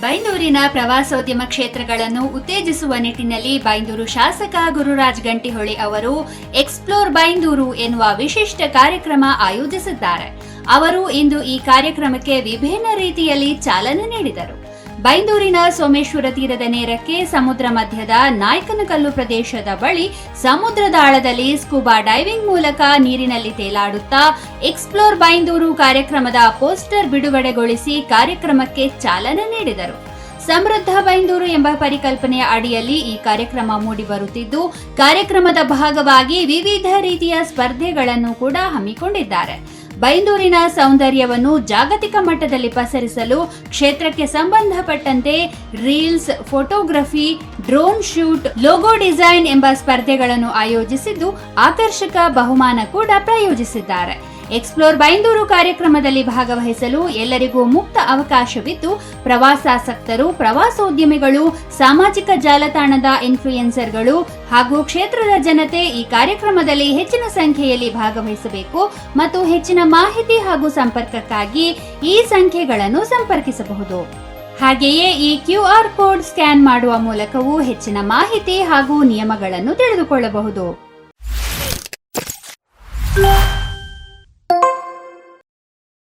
ಬೈಂದೂರಿನ ಪ್ರವಾಸೋದ್ಯಮ ಕ್ಷೇತ್ರಗಳನ್ನು ಉತ್ತೇಜಿಸುವ ನಿಟ್ಟಿನಲ್ಲಿ ಬೈಂದೂರು ಶಾಸಕ ಗುರುರಾಜ್ ಗಂಟಿಹೊಳಿ ಅವರು ಎಕ್ಸ್ಪ್ಲೋರ್ ಬೈಂದೂರು ಎನ್ನುವ ವಿಶಿಷ್ಟ ಕಾರ್ಯಕ್ರಮ ಆಯೋಜಿಸಿದ್ದಾರೆ. ಅವರು ಇಂದು ಈ ಕಾರ್ಯಕ್ರಮಕ್ಕೆ ವಿಭಿನ್ನ ರೀತಿಯಲ್ಲಿ ಚಾಲನೆ ನೀಡಿದರು. ಬೈಂದೂರಿನ ಸೋಮೇಶ್ವರ ತೀರದ ನೇರಕ್ಕೆ ಸಮುದ್ರ ಮಧ್ಯದ ನಾಯಕನಕಲ್ಲು ಪ್ರದೇಶದ ಬಳಿ ಸಮುದ್ರದ ಆಳದಲ್ಲಿ ಸ್ಕೂಬಾ ಡೈವಿಂಗ್ ಮೂಲಕ ನೀರಿನಲ್ಲಿ ತೇಲಾಡುತ್ತಾ ಎಕ್ಸ್ಪ್ಲೋರ್ ಬೈಂದೂರು ಕಾರ್ಯಕ್ರಮದ ಪೋಸ್ಟರ್ ಬಿಡುಗಡೆಗೊಳಿಸಿ ಕಾರ್ಯಕ್ರಮಕ್ಕೆ ಚಾಲನೆ ನೀಡಿದರು. ಸಮೃದ್ಧ ಬೈಂದೂರು ಎಂಬ ಪರಿಕಲ್ಪನೆಯ ಅಡಿಯಲ್ಲಿ ಈ ಕಾರ್ಯಕ್ರಮ ಮೂಡಿಬರುತ್ತಿದ್ದು, ಕಾರ್ಯಕ್ರಮದ ಭಾಗವಾಗಿ ವಿವಿಧ ರೀತಿಯ ಸ್ಪರ್ಧೆಗಳನ್ನು ಕೂಡ ಹಮ್ಮಿಕೊಂಡಿದ್ದಾರೆ. ಬೈಂದೂರಿನ ಸೌಂದರ್ಯವನ್ನು ಜಾಗತಿಕ ಮಟ್ಟದಲ್ಲಿ ಪಸರಿಸಲು ಕ್ಷೇತ್ರಕ್ಕೆ ಸಂಬಂಧಪಟ್ಟಂತೆ reels, photography, drone shoot, logo design ಎಂಬ ಸ್ಪರ್ಧೆಗಳನ್ನು ಆಯೋಜಿಸಿದ್ದು ಆಕರ್ಷಕ ಬಹುಮಾನ ಕೂಡ ಪ್ರಾಯೋಜಿಸಿದ್ದಾರೆ. ಎಕ್ಸ್ಪ್ಲೋರ್ ಬೈಂದೂರು ಕಾರ್ಯಕ್ರಮದಲ್ಲಿ ಭಾಗವಹಿಸಲು ಎಲ್ಲರಿಗೂ ಮುಕ್ತ ಅವಕಾಶವಿದ್ದು ಪ್ರವಾಸಾಸಕ್ತರು ಪ್ರವಾಸೋದ್ಯಮಿಗಳು, ಸಾಮಾಜಿಕ ಜಾಲತಾಣದ ಇನ್ಫ್ಲೂಯೆನ್ಸರ್ಗಳು ಹಾಗೂ ಕ್ಷೇತ್ರದ ಜನತೆ ಈ ಕಾರ್ಯಕ್ರಮದಲ್ಲಿ ಹೆಚ್ಚಿನ ಸಂಖ್ಯೆಯಲ್ಲಿ ಭಾಗವಹಿಸಬೇಕು ಮತ್ತು ಹೆಚ್ಚಿನ ಮಾಹಿತಿ ಹಾಗೂ ಸಂಪರ್ಕಕ್ಕಾಗಿ ಈ ಸಂಖ್ಯೆಗಳನ್ನು ಸಂಪರ್ಕಿಸಬಹುದು. ಹಾಗೆಯೇ ಈ ಕ್ಯೂ ಆರ್ ಕೋಡ್ ಸ್ಕ್ಯಾನ್ ಮಾಡುವ ಮೂಲಕವೂ ಹೆಚ್ಚಿನ ಮಾಹಿತಿ ಹಾಗೂ ನಿಯಮಗಳನ್ನು ತಿಳಿದುಕೊಳ್ಳಬಹುದು.